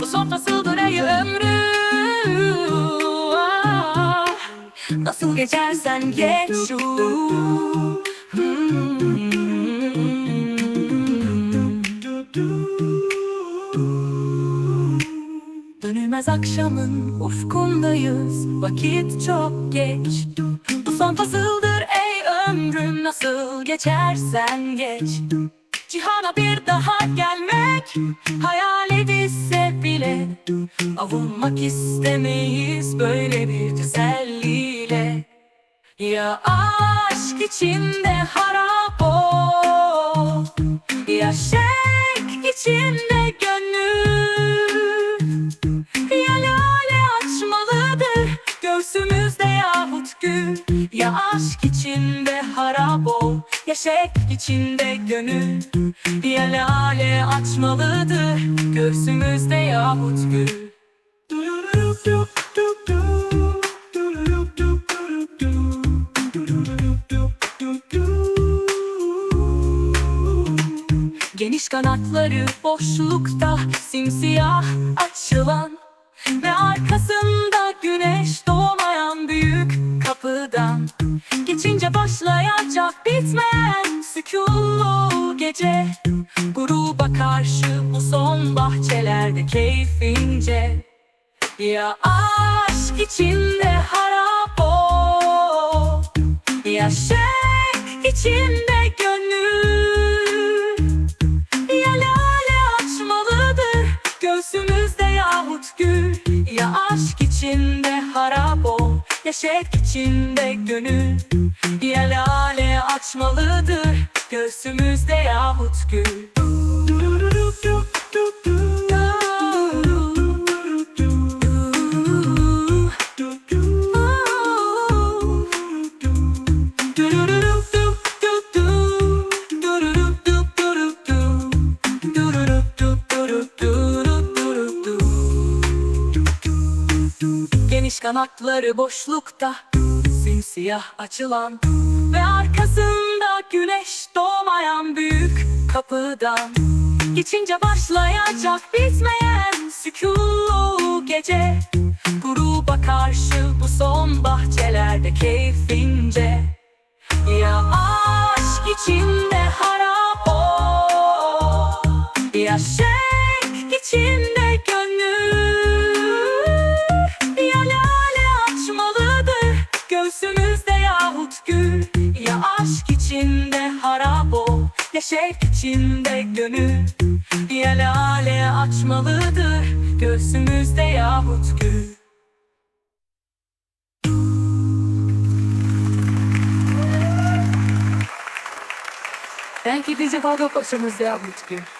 Bu son fasıldır ey ömrü. Nasıl geçersen geç şu. Dönülmez akşamın ufkundayız. Vakit çok geç. Bu son fasıldır ey ömrüm Nasıl geçersen geç. Cihana bir daha gelmek Hayal edilse bile. Avunmak istemeyiz Böyle bir teselliyle. Ya aşk içinde harap aşk içinde harap ol Ya şek içinde gönül. Ya lale açmalıdır Göğsümüzde yahut gül. Geniş kanatları boşlukta simsiyah açılan Ve arkasında güneş başlayacak bitmeyen sükunlu gece. Gruba karşı bu son bahçelerde keyfince Ya aşk içinde harap ol Ya şek içinde gönül. Ya lale açmalıdır göğsümüzde yahut gül. Ya aşk içinde harap ol Ya şek içinde gönül Ya lale açmalıdır göğsümüzde yahut gül. Geniş kanatları boşlukta Simsiyah açılan Ve arkasında güneş doğmayan büyük kapıdan Geçince başlayacak bitmeyen sükunlu gece. Gruba karşı bu son bahçelerde keyfince. Ya aşk içinde göğsümüzde yahut gül. Ya aşk içinde harap ol Ya şevk içinde gönül. Ya lale açmalıdır göğsümüzde yahut gül. Belki bizi fazla başımızda yahut gül